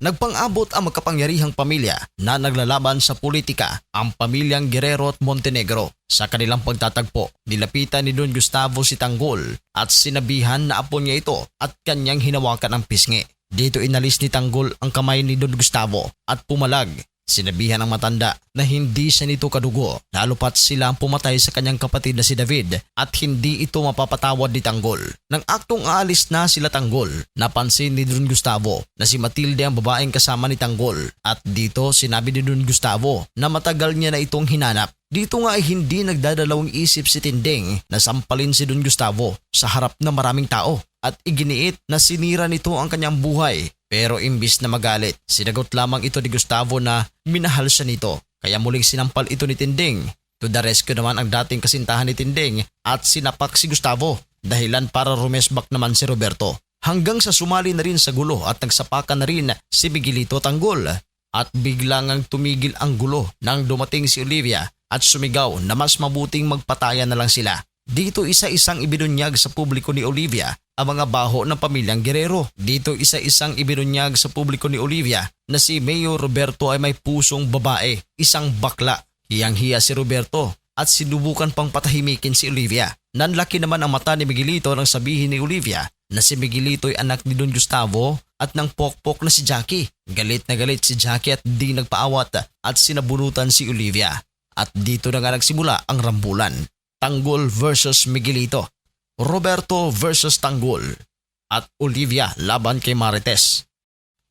Nagpang-abot ang magkapangyarihang pamilya na naglalaban sa politika, ang pamilyang Guerrero at Montenegro. Sa kanilang pagtatagpo, nilapitan ni Don Gustavo si Tanggol at sinabihan na apo niya ito at kanyang hinawakan ang pisngi. Dito inalis ni Tanggol ang kamay ni Don Gustavo at pumalag. Sinabihan ng matanda na hindi siya nito kadugo lalo pat sila ang pumatay sa kanyang kapatid na si David at hindi ito mapapatawad ni Tanggol. Nang aktong aalis na sila Tanggol, napansin ni Don Gustavo na si Matilde ang babaeng kasama ni Tanggol at dito sinabi ni Don Gustavo na matagal niya na itong hinanap. Dito nga ay hindi nagdadalawang isip si Tinding na sampalin si Don Gustavo sa harap ng maraming tao at iginiit na sinira nito ang kanyang buhay. Pero imbis na magalit, sinagot lamang ito ni Gustavo na minahal siya nito. Kaya muling sinampal ito ni Tinding. To the rescue naman ang dating kasintahan ni Tinding at sinapak si Gustavo. Dahilan para rumesbak naman si Roberto. Hanggang sa sumali na rin sa gulo at nagsapakan na rin si Miguelito Tanggol. At biglang ang tumigil ang gulo nang dumating si Olivia at sumigaw na mas mabuting magpatayan na lang sila. Dito isa-isang ibinunyag sa publiko ni Olivia ang mga baho ng pamilyang Guerrero. Dito isa-isang ibinunyag sa publiko ni Olivia na si Mayor Roberto ay may pusong babae, isang bakla. Hiyang-hiya si Roberto at sinubukan pang patahimikin si Olivia. Nanlaki naman ang mata ni Miguelito nang sabihin ni Olivia na si Miguelito ay anak ni Don Gustavo at ng pokpok na si Jackie. Galit na galit si Jackie at di nagpaawat at sinabunutan si Olivia. At dito na nga nagsimula ang rambulan. Tanggol versus Miguelito. Roberto versus Tanggol. At Olivia laban kay Marites.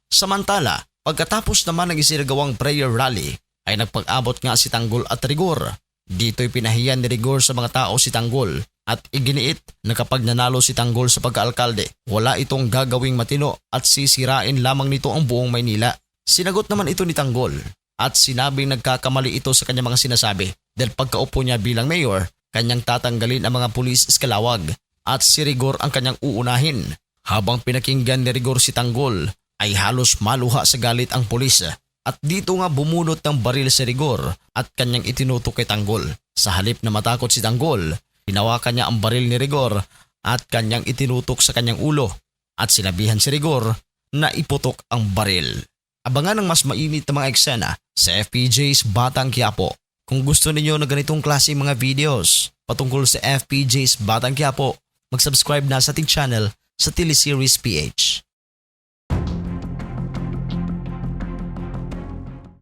Samantala, pagkatapos naman ng isinagawang prayer rally, ay nagpag-abot nga si Tanggol at Rigor. Dito'y pinahiyan ni Rigor sa mga tao si Tanggol at iginiit na kapag nanalo si Tanggol sa pagkaalkalde, wala itong gagawing matino at sisirain lamang nito ang buong Maynila. Sinagot naman ito ni Tanggol at sinabing nagkakamali ito sa kanyang mga sinasabi dahil pagkaupo niya bilang mayor, kanyang tatanggalin ang mga pulis eskalawag at si Rigor ang kanyang uunahin. Habang pinakinggan ni Rigor si Tanggol, ay halos maluha sa galit ang pulis at dito nga bumunot ng baril si Rigor at kanyang itinutok kay Tanggol. Sa halip na matakot si Tanggol, hinawakan niya ang baril ni Rigor at kanyang itinutok sa kanyang ulo at sinabihan si Rigor na iputok ang baril. Abangan ang mas mainit na mga eksena sa FPJ's Batang Quiapo. Kung gusto ninyo na ganitong klase mga videos patungkol sa FPJ's Batang Quiapo, mag-subscribe na sa ating channel sa Teleseries PH.